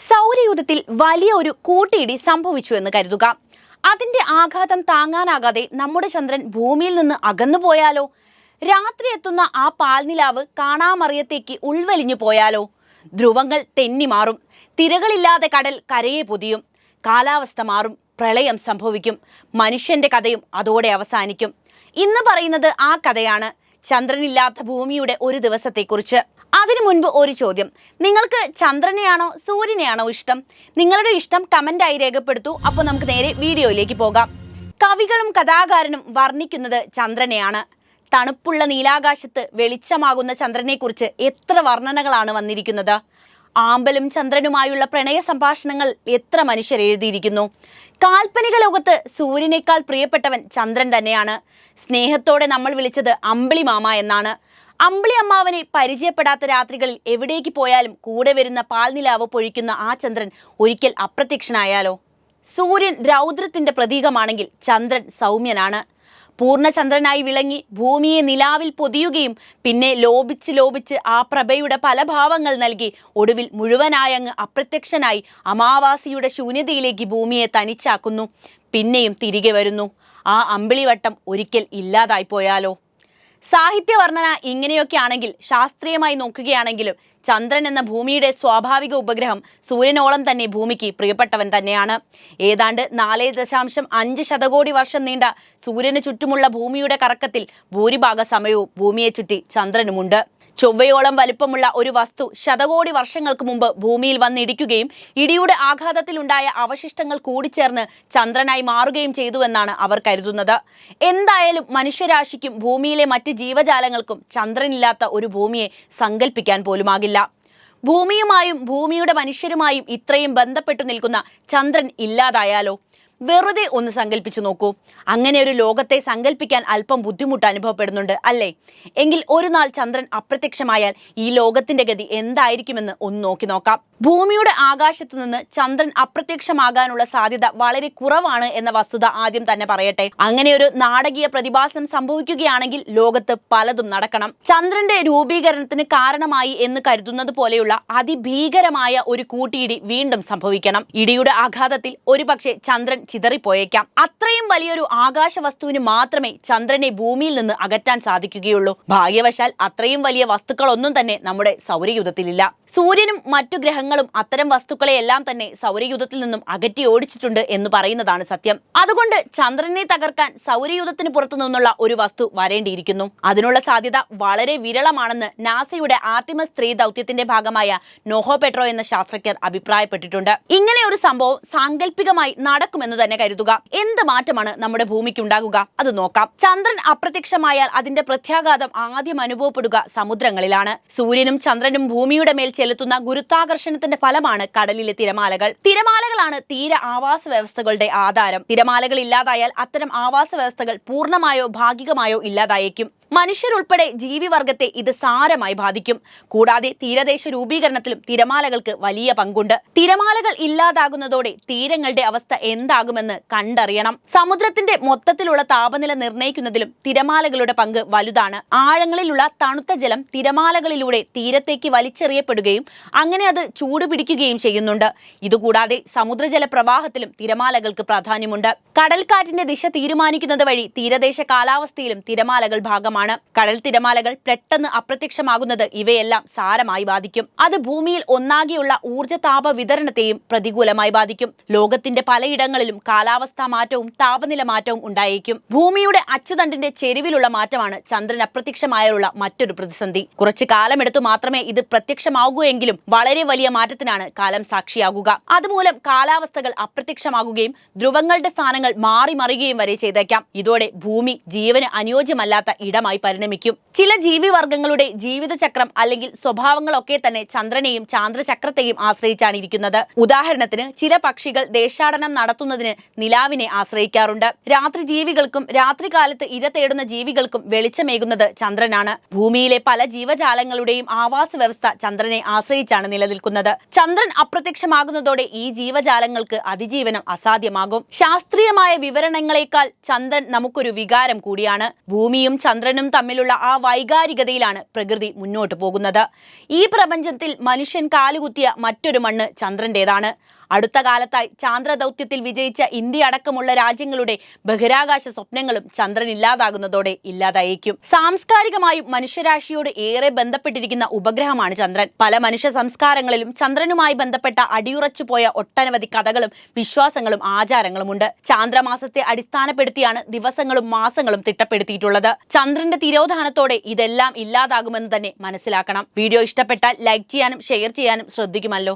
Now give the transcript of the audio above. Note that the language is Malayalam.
സൗരയൂഥത്തിൽ വലിയ ഒരു കൂട്ടിയിടി സംഭവിച്ചു എന്ന് കരുതുക. അതിന്റെ ആഘാതം താങ്ങാനാകാതെ നമ്മുടെ ചന്ദ്രൻ ഭൂമിയിൽ നിന്ന് അകന്നു പോയാലോ? രാത്രി എത്തുന്ന ആ പാൽനിലാവ് കാണാമറിയത്തേക്ക് ഉൾവലിഞ്ഞു പോയാലോ? ധ്രുവങ്ങൾ തെന്നിമാറും തിരകളില്ലാതെ കടൽ കരയെ പൊതിയും. കാലാവസ്ഥ മാറും. പ്രളയം സംഭവിക്കും. മനുഷ്യന്റെ കഥയും അതോടെ അവസാനിക്കും. ഇന്ന് പറയുന്നത് ആ കഥയാണ്. ചന്ദ്രനില്ലാത്ത ഭൂമിയുടെ ഒരു ദിവസത്തെക്കുറിച്ച്. അതിനു മുൻപ് ഒരു ചോദ്യം. നിങ്ങൾക്ക് ചന്ദ്രനെയാണോ സൂര്യനെയാണോ ഇഷ്ടം? നിങ്ങളുടെ ഇഷ്ടം കമന്റായി രേഖപ്പെടുത്തൂ. അപ്പോൾ നമുക്ക് നേരെ വീഡിയോയിലേക്ക് പോകാം. കവികളും കഥാകാരനും വർണിക്കുന്നത് ചന്ദ്രനെയാണ്. തണുപ്പുള്ള നീലാകാശത്ത് വെളിച്ചമാകുന്ന ചന്ദ്രനെക്കുറിച്ച് എത്ര വർണനകളാണ് വന്നിരിക്കുന്നത്? ആമ്പലും ചന്ദ്രനുമായുള്ള പ്രണയ സംഭാഷണങ്ങൾ എത്ര മനുഷ്യർ എഴുതിയിരിക്കുന്നു? കാൽപ്പനിക ലോകത്ത് സൂര്യനേക്കാൾ പ്രിയപ്പെട്ടവൻ ചന്ദ്രൻ തന്നെയാണ്. സ്നേഹത്തോടെ നമ്മൾ വിളിച്ചത് അമ്പിളി മാമ എന്നാണ്. അമ്പിളി അമ്മാവനെ പരിചയപ്പെടാത്ത രാത്രികളിൽ എവിടേക്ക് പോയാലും കൂടെ വരുന്ന പാൽനിലാവ് പൊഴിക്കുന്ന ആ ചന്ദ്രൻ ഒരിക്കൽ അപ്രത്യക്ഷനായാലോ? സൂര്യൻ രൗദ്രത്തിന്റെ പ്രതീകമാണെങ്കിൽ ചന്ദ്രൻ സൗമ്യനാണ്. പൂർണചന്ദ്രനായി വിളങ്ങി ഭൂമിയെ നിലാവിൽ പൊതിയുകയും പിന്നെ ലോപിച്ച് ലോപിച്ച് ആ പ്രഭയുടെ പല ഭാവങ്ങൾ നൽകി. ഒടുവിൽ മുഴുവനായങ്ങ് അപ്രത്യക്ഷനായി അമാവാസിയുടെ ശൂന്യതയിലേക്ക് ഭൂമിയെ തനിച്ചാക്കുന്നു. പിന്നെയും തിരികെ വരുന്നു. ആ അമ്പിളിവട്ടം ഒരിക്കൽ ഇല്ലാതായി പോയാലോ സാഹിത്യ വർണന ഇങ്ങനെയൊക്കെ ആണെങ്കിൽ ശാസ്ത്രീയമായി നോക്കുകയാണെങ്കിലും ചന്ദ്രൻ എന്ന ഭൂമിയുടെ സ്വാഭാവിക ഉപഗ്രഹം സൂര്യനോളം തന്നെ ഭൂമിക്ക് പ്രിയപ്പെട്ടവൻ തന്നെയാണ്. ഏതാണ്ട് നാല് ദശാംശം അഞ്ച് ശതകോടി വർഷം നീണ്ട സൂര്യന് ചുറ്റുമുള്ള ഭൂമിയുടെ കറക്കത്തിൽ ഭൂരിഭാഗ സമയവും ഭൂമിയെ ചുറ്റി ചന്ദ്രനുമുണ്ട്. ചൊവ്വയോളം വലിപ്പമുള്ള ഒരു വസ്തു ശതകോടി വർഷങ്ങൾക്ക് മുമ്പ് ഭൂമിയിൽ വന്നിടിക്കുകയും ഇടിയുടെ ആഘാതത്തിലുണ്ടായ അവശിഷ്ടങ്ങൾ കൂടിച്ചേർന്ന് ചന്ദ്രനായി മാറുകയും ചെയ്തുവെന്നാണ് അവർ കരുതുന്നത്. എന്തായാലും മനുഷ്യരാശിക്കും ഭൂമിയിലെ മറ്റ് ജീവജാലങ്ങൾക്കും ചന്ദ്രനില്ലാത്ത ഒരു ഭൂമിയെ സങ്കല്പിക്കാൻ പോലുമാകില്ല. ഭൂമിയുമായും ഭൂമിയുടെ മനുഷ്യരുമായും ഇത്രയും ബന്ധപ്പെട്ടു നിൽക്കുന്ന ചന്ദ്രൻ ഇല്ലാതായാലോ? വെറുതെ ഒന്ന് സങ്കല്പിച്ചു നോക്കൂ. അങ്ങനെ ഒരു ലോകത്തെ സങ്കല്പിക്കാൻ അല്പം ബുദ്ധിമുട്ട് അനുഭവപ്പെടുന്നുണ്ട് അല്ലേ? എങ്കിൽ ഒരു നാൾ ചന്ദ്രൻ അപ്രത്യക്ഷമായാൽ ഈ ലോകത്തിന്റെ ഗതി എന്തായിരിക്കുമെന്ന് ഒന്ന് നോക്കി നോക്കാം. ഭൂമിയുടെ ആകാശത്ത് നിന്ന് ചന്ദ്രൻ അപ്രത്യക്ഷമാകാനുള്ള സാധ്യത വളരെ കുറവാണ് എന്ന വസ്തുത ആദ്യം തന്നെ പറയട്ടെ. അങ്ങനെ ഒരു നാടകീയ പ്രതിഭാസം സംഭവിക്കുകയാണെങ്കിൽ ലോകത്ത് പലതും നടക്കണം. ചന്ദ്രന്റെ രൂപീകരണത്തിന് കാരണമായി എന്ന് കരുതുന്നത് പോലെയുള്ള അതിഭീകരമായ ഒരു കൂട്ടിയിടി വീണ്ടും സംഭവിക്കണം. ഇടിയുടെ ആഘാതത്തിൽ ഒരുപക്ഷെ ചന്ദ്രൻ ചിതറിപ്പോയേക്കാം. അത്രയും വലിയൊരു ആകാശ വസ്തുവിന് മാത്രമേ ചന്ദ്രനെ ഭൂമിയിൽ നിന്ന് അകറ്റാൻ സാധിക്കുകയുള്ളൂ. ഭാഗ്യവശാൽ അത്രയും വലിയ വസ്തുക്കളൊന്നും തന്നെ നമ്മുടെ സൗരയുധത്തിലില്ല സൂര്യനും മറ്റു ഗ്രഹങ്ങളും അത്തരം വസ്തുക്കളെയെല്ലാം തന്നെ സൗരയുധത്തിൽ നിന്നും അകറ്റി ഓടിച്ചിട്ടുണ്ട് എന്ന് പറയുന്നതാണ് സത്യം. അതുകൊണ്ട് ചന്ദ്രനെ തകർക്കാൻ സൗരയുധത്തിന് പുറത്തു നിന്നുള്ള ഒരു വസ്തു വരേണ്ടിയിരിക്കുന്നു. അതിനുള്ള സാധ്യത വളരെ വിരളമാണെന്ന് നാസയുടെ ആർട്ടിമസ് സ്ത്രീ ദൗത്യത്തിന്റെ ഭാഗമായ നോഹോ പെട്രോ എന്ന ശാസ്ത്രജ്ഞർ അഭിപ്രായപ്പെട്ടിട്ടുണ്ട്. ഇങ്ങനെ ഒരു സംഭവം സാങ്കല്പികമായി നടക്കുമെന്ന് തന്നെ കരുതുക. എന്ത് മാറ്റമാണ് നമ്മുടെ ഭൂമിക്ക് ഉണ്ടാകുക അത് നോക്കാം. ചന്ദ്രൻ അപ്രത്യക്ഷമായാൽ അതിന്റെ പ്രത്യാഘാതം ആദ്യം അനുഭവപ്പെടുക സമുദ്രങ്ങളിലാണ്. സൂര്യനും ചന്ദ്രനും ഭൂമിയുടെ മേൽ ചെലുത്തുന്ന ഗുരുത്വാകർഷണത്തിന്റെ ഫലമാണ് കടലിലെ തിരമാലകൾ. തിരമാലകളാണ് തീര ആവാസ വ്യവസ്ഥകളുടെ ആധാരം. തിരമാലകൾ ഇല്ലാതായാൽ അത്തരം ആവാസ വ്യവസ്ഥകൾ പൂർണമായോ ഭാഗികമായോ ഇല്ലാതായേക്കും. മനുഷ്യരുൾപ്പെടെ ജീവിവർഗത്തെ ഇത് സാരമായി ബാധിക്കും. കൂടാതെ തീരദേശ രൂപീകരണത്തിലും തിരമാലകൾക്ക് വലിയ പങ്കുണ്ട്. തിരമാലകൾ ഇല്ലാതാകുന്നതോടെ തീരങ്ങളുടെ അവസ്ഥ എന്താകുമെന്ന് കണ്ടറിയണം. സമുദ്രത്തിന്റെ മൊത്തത്തിലുള്ള താപനില നിർണയിക്കുന്നതിലും തിരമാലകളുടെ പങ്ക് വലുതാണ്. ആഴങ്ങളിലുള്ള തണുത്ത ജലം തിരമാലകളിലൂടെ തീരത്തേക്ക് വലിച്ചെറിയപ്പെടുകയും അങ്ങനെ അത് ചൂടുപിടിക്കുകയും ചെയ്യുന്നുണ്ട്. ഇതുകൂടാതെ സമുദ്രജല പ്രവാഹത്തിലും തിരമാലകൾക്ക് പ്രാധാന്യമുണ്ട്. കടൽക്കാറ്റിന്റെ ദിശ തീരുമാനിക്കുന്നത് വഴി തീരദേശ കാലാവസ്ഥയിലും തിരമാലകൾ ഭാഗമാണ് കടൽ തിരമാലകൾ പെട്ടെന്ന് അപ്രത്യക്ഷമാകുന്നത് ഇവയെല്ലാം സാരമായി ബാധിക്കും. അത് ഭൂമിയിൽ ഒന്നാകെയുള്ള ഊർജ താപ വിതരണത്തെയും പ്രതികൂലമായി ബാധിക്കും. ലോകത്തിന്റെ പലയിടങ്ങളിലും കാലാവസ്ഥാ മാറ്റവും താപനില മാറ്റവും ഉണ്ടായേക്കും. ഭൂമിയുടെ അച്ചുതണ്ടിന്റെ ചെരുവിലുള്ള മാറ്റമാണ് ചന്ദ്രൻ അപ്രത്യക്ഷമായുള്ള മറ്റൊരു പ്രതിസന്ധി. കുറച്ചു കാലമെടുത്തു മാത്രമേ ഇത് പ്രത്യക്ഷമാകുകയെങ്കിലും വളരെ വലിയ മാറ്റത്തിനാണ് കാലം സാക്ഷിയാകുക. അതുമൂലം കാലാവസ്ഥകൾ അപ്രത്യക്ഷമാകുകയും ധ്രുവങ്ങളുടെ സ്ഥാനങ്ങൾ മാറി മറിയുകയും വരെ ചെയ്തേക്കാം. ഇതോടെ ഭൂമി ജീവന് അനുയോജ്യമല്ലാത്ത ഇടമായി പരിണമിക്കും. ചില ജീവിവർഗങ്ങളുടെ ജീവിതചക്രം അല്ലെങ്കിൽ സ്വഭാവങ്ങളൊക്കെ തന്നെ ചന്ദ്രനെയും ചാന്ദ്രചക്രത്തെയും ആശ്രയിച്ചാണ് ഇരിക്കുന്നത്. ഉദാഹരണത്തിന് ചില പക്ഷികൾ ദേശാടനം നടത്തുന്നതിന് നിലാവിനെ ആശ്രയിക്കാറുണ്ട്. രാത്രി ജീവികൾക്കും രാത്രികാലത്ത് ഇര തേടുന്ന ജീവികൾക്കും വെളിച്ചമേകുന്നത് ചന്ദ്രനാണ്. ഭൂമിയിലെ പല ജീവജാലങ്ങളുടെയും ആവാസ വ്യവസ്ഥ ചന്ദ്രനെ ആശ്രയിച്ചാണ് നിലനിൽക്കുന്നത്. ചന്ദ്രൻ അപ്രത്യക്ഷമാകുന്നതോടെ ഈ ജീവജാലങ്ങൾക്ക് അതിജീവനം അസാധ്യമാകും. ശാസ്ത്രീയമായ വിവരണങ്ങളെക്കാൾ ചന്ദ്രൻ നമുക്കൊരു വികാരം കൂടിയാണ്. ഭൂമിയും ചന്ദ്രനും മണ്ണും തമ്മിലുള്ള ആ വൈകാരികതയിലാണ് പ്രകൃതി മുന്നോട്ട് പോകുന്നത്. ഈ പ്രപഞ്ചത്തിൽ മനുഷ്യൻ കാലുകുത്തിയ മറ്റൊരു മണ്ണ് ചന്ദ്രന്റേതാണ്. അടുത്ത കാലത്തായി ചാന്ദ്ര ദൗത്യത്തിൽ വിജയിച്ച ഇന്ത്യ അടക്കമുള്ള രാജ്യങ്ങളുടെ ബഹിരാകാശ സ്വപ്നങ്ങളും ചന്ദ്രൻ ഇല്ലാതാകുന്നതോടെ ഇല്ലാതായേക്കും. സാംസ്കാരികമായും മനുഷ്യരാശിയോട് ഏറെ ബന്ധപ്പെട്ടിരിക്കുന്ന ഉപഗ്രഹമാണ് ചന്ദ്രൻ. പല മനുഷ്യ സംസ്കാരങ്ങളിലും ചന്ദ്രനുമായി ബന്ധപ്പെട്ട അടിയുറച്ചു പോയ ഒട്ടനവധി കഥകളും വിശ്വാസങ്ങളും ആചാരങ്ങളുമുണ്ട്. ചാന്ദ്രമാസത്തെ അടിസ്ഥാനപ്പെടുത്തിയാണ് ദിവസങ്ങളും മാസങ്ങളും തിട്ടപ്പെടുത്തിയിട്ടുള്ളത്. ചന്ദ്രന്റെ തിരോധാനത്തോടെ ഇതെല്ലാം ഇല്ലാതാകുമെന്ന് തന്നെ മനസ്സിലാക്കണം. വീഡിയോ ഇഷ്ടപ്പെട്ടാൽ ലൈക്ക് ചെയ്യാനും ഷെയർ ചെയ്യാനും ശ്രദ്ധിക്കുമല്ലോ.